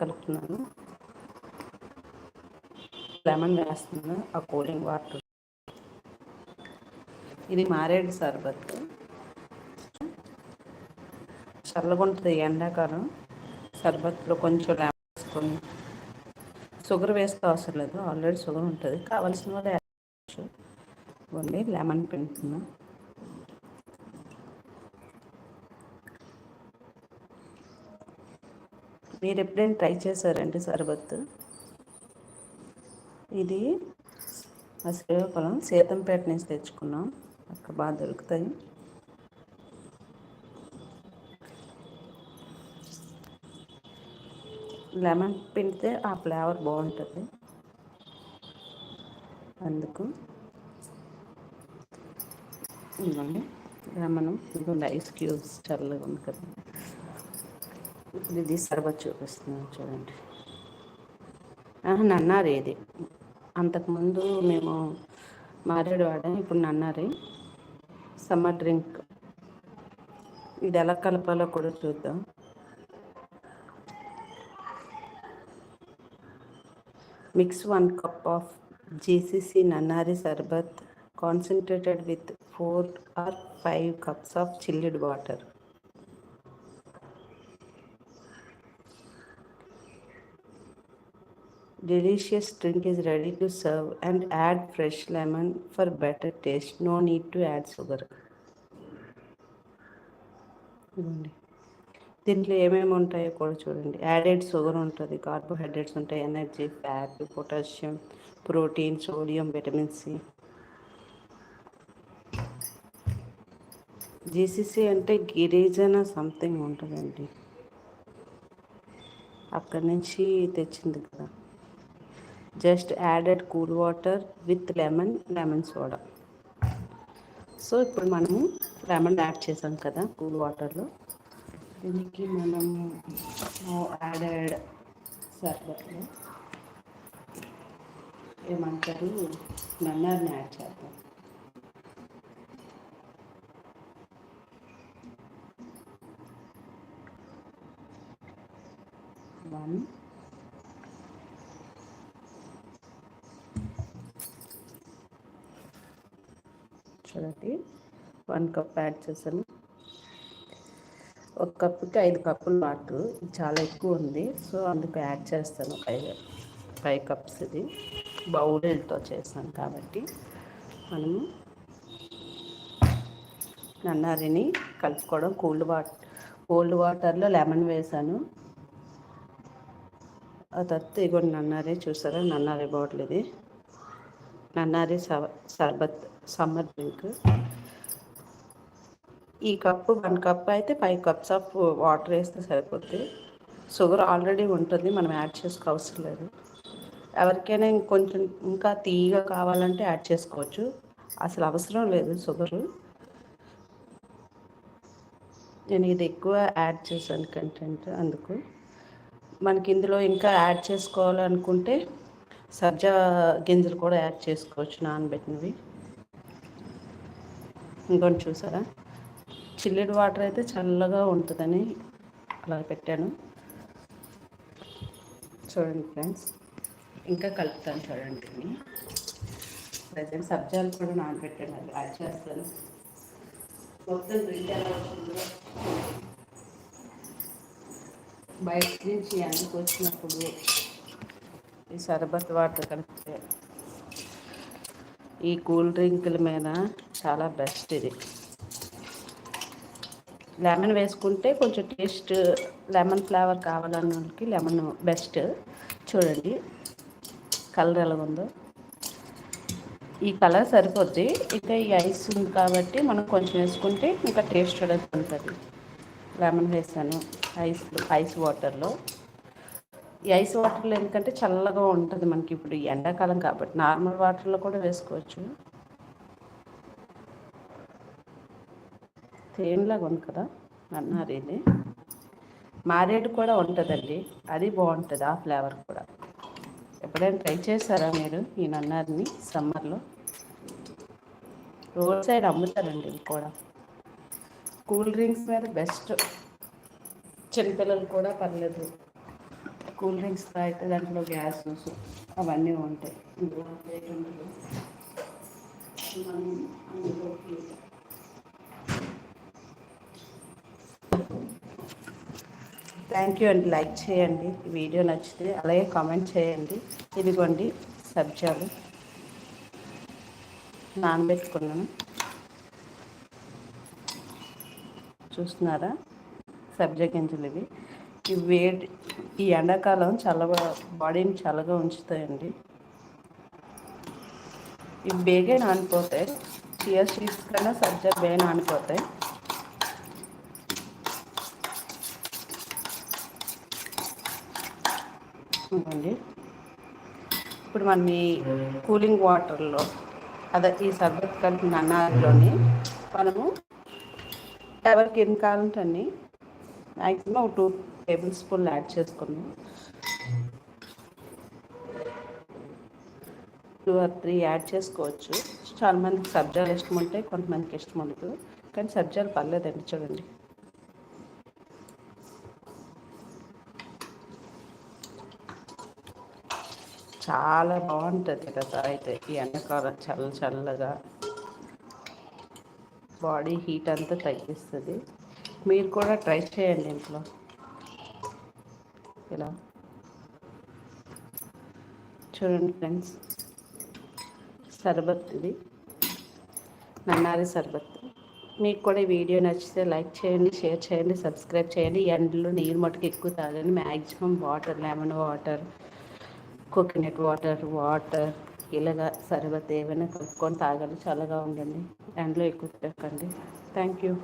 కలుపుతున్నాను. లెమన్ వేస్తున్నాను ఆ కూలింగ్ వాటర్. ఇది మారేడు సర్బత్. చల్లగా ఉంటుంది ఎండాకాలం. సర్బత్లో కొంచెం లెమన్ వేసుకొని షుగర్ వేస్తే అవసరం లేదు. ఆల్రెడీ షుగర్ ఉంటుంది. కావాల్సిన వాళ్ళు ఇవ్వండి లెమన్ పిండుతున్నా. మీరు ఎప్పుడైనా ట్రై చేశారండి సర్బత్? ఇది ఆ శ్రీకాకుళం సీతంపేట నుంచి తెచ్చుకున్నాం. అక్కడ బాగా దొరుకుతాయి. లెమన్ పిండితే ఆ ఫ్లేవర్ బాగుంటుంది. అందుకు ఇవ్వండి లెమన్ ఇదిగోండి ఐస్ క్యూబ్స్ చల్లగా ఉంది కదా. ఇది సర్వత్ చూపిస్తున్నాను చూడండి. నన్నారి ఇది. అంతకుముందు మేము మారేడువాడ ఇప్పుడు నన్నారి. Summer drink. ఇది ఎలా కలపాలో కూడా చూద్దాం. Mix one cup of GCC nannari sarbat concentrated with four or five cups of chilled water. Delicious drink is ready to serve and add fresh lemon for better taste no need to add sugar దీంట్లో ఏమేమి ఉంటాయో కూడా చూడండి. Added sugar ఉంటుంది carbohydrates ఉంటాయి energy fat potassium protein sodium vitamin C GCC అంటే గిరిజన something ఉంటుందండి. అక్కడి నుంచి తెచ్చింది కదా. Just added cool water with lemon lemon soda so ఇప్పుడు మనము లెమన్ యాడ్ చేసాం కదా కూల్ వాటర్లో దీనికి మనం యాడెడ్ సర్బత్లో ఏమంటారు? నన్నర్ని యాడ్ చేద్దాం. వన్ చూడండి. వన్ కప్ యాడ్ చేశాను. ఒక కప్పుకి ఐదు కప్పులు వాటర్. చాలా ఎక్కువ ఉంది. సో అందుకు యాడ్ చేస్తాను. ఫైవ్ ఫైవ్ కప్స్ ఇది. బౌల్తో చేస్తాను కాబట్టి మనము నన్నారిని కలుపుకోవడం. కూల్డ్ వాటర్ కోల్డ్ వాటర్లో లెమన్ వేసాను. ఆ తర్వాత ఇగో నన్నారే చూసారా? నన్నారే బాటిల్ ఇది. నన్నారి సర్బత్ సమ్మర్ డ్రింక్. ఈ కప్పు వన్ కప్ అయితే ఫైవ్ కప్స్ ఆఫ్ వాటర్ వేస్తే సరిపోద్ది. షుగర్ ఆల్రెడీ ఉంటుంది మనం యాడ్ చేసుకో అవసరం లేదు. ఎవరికైనా ఇంకొంచెం ఇంకా తీయగా కావాలంటే యాడ్ చేసుకోవచ్చు. అసలు అవసరం లేదు షుగరు. నేను ఇది ఎక్కువ యాడ్ చేశాను కంటెంట్ అందుకు. మనకి ఇందులో ఇంకా యాడ్ చేసుకోవాలనుకుంటే సబ్జా గింజలు కూడా యాడ్ చేసుకోవచ్చు నానబెట్టినవి. ఇంకొని చూసారా? చిల్లిడ్ వాటర్ అయితే చల్లగా ఉంటుందని అలా పెట్టాను. చూడండి ఫ్రెండ్స్ ఇంకా కలుపుతాను చూడండి. ప్రజెంట్ సబ్జాలు కూడా నానబెట్టాను అది యాడ్ చేస్తాను. మొత్తం ఎలా బయట నుంచి అందుకు వచ్చినప్పుడు ఈ షర్బత్ వాటర్ కలిపితే ఈ కూల్ డ్రింకుల మీద చాలా బెస్ట్ ఇది. లెమన్ వేసుకుంటే కొంచెం టేస్ట్ లెమన్ ఫ్లేవర్ కావాలన్న వాళ్ళకి లెమన్ బెస్ట్. చూడండి కలర్ ఎలా ఉందో. ఈ కలర్ సరిపోద్ది. ఇంకా ఈ ఐస్ ఉంది కాబట్టి మనం కొంచెం వేసుకుంటే ఇంకా టేస్ట్ అనేది ఉంటుంది. లెమన్ వేసాను ఐస్ ఐస్ వాటర్లో. ఈ ఐస్ వాటర్లో ఎందుకంటే చల్లగా ఉంటుంది మనకి ఇప్పుడు ఎండాకాలం కాబట్టి. నార్మల్ వాటర్లో కూడా వేసుకోవచ్చు. తేనెలాగా ఉంది కదా? అన్నారు ఇది మారేడు కూడా ఉంటుందండి. అది బాగుంటుంది ఆ ఫ్లేవర్ కూడా. ఎప్పుడైనా ట్రై చేశారా మీరు? ఈ నన్నారిని సమ్మర్లో. రోడ్ సైడ్ అమ్ముతారండి ఇవి కూడా. కూల్ డ్రింక్స్ మీద బెస్ట్. చిన్నపిల్లలు కూడా పర్లేదు. కూల్ డ్రింక్స్ తాగితే దాంట్లో గ్యాస్ అవన్నీ ఉంటాయి. థ్యాంక్ యూ అండి లైక్ చేయండి. వీడియో నచ్చితే అలాగే కామెంట్ చేయండి. ఇదిగోండి సబ్జాలు. నానబెట్టుకున్నాను. చూస్తున్నారా? సబ్జా గింజలు ఇవి. ఈ వేడి ఈ ఎండాకాలం చల్ల బాడీని చల్లగా ఉంచుతాయండి. ఇవి బేగే నానిపోతాయి. చియర్ సీడ్స్ కన్నా సబ్జా బే నానిపోతాయి. అండి ఇప్పుడు మన కూలింగ్ వాటర్లో అదే ఈ సర్బత్ కలిపిన అన్నారిలోని మనము ఎవరికి ఎన్ని కావాలంటే మ్యాక్సిమం ఒక టూ టేబుల్ స్పూన్లు యాడ్ చేసుకున్నాం. టూ ఆర్ త్రీ యాడ్ చేసుకోవచ్చు. చాలా మందికి సబ్జాలు ఇష్టం ఉంటాయి కొంతమందికి ఇష్టం ఉండదు. కానీ సబ్జాలు పర్లేదండి చూడండి. చాలా బాగుంటుంది కదా అయితే ఈ ఎండాకాలం చల్ల చల్లగా. బాడీ హీట్ అంతా తగ్గిస్తుంది. మీరు కూడా ట్రై చేయండి ఇంట్లో. ఇలా. చూడండి ఫ్రెండ్స్. సర్బత్ ఇది. నన్నారి సర్బత్. మీకు కూడా ఈ వీడియో నచ్చితే లైక్ చేయండి షేర్ చేయండి సబ్స్క్రైబ్ చేయండి. ఎండలో నీరు మటుకు ఎక్కువ తాగండి. Maximum water lemon water coconut water water ఇలాగా సర్బత్ ఏమైనా కలుపుకొని తాగండి. చల్లగా ఉండండి. ఎండలో ఎక్కువ పెట్టకండి థ్యాంక్ యూ.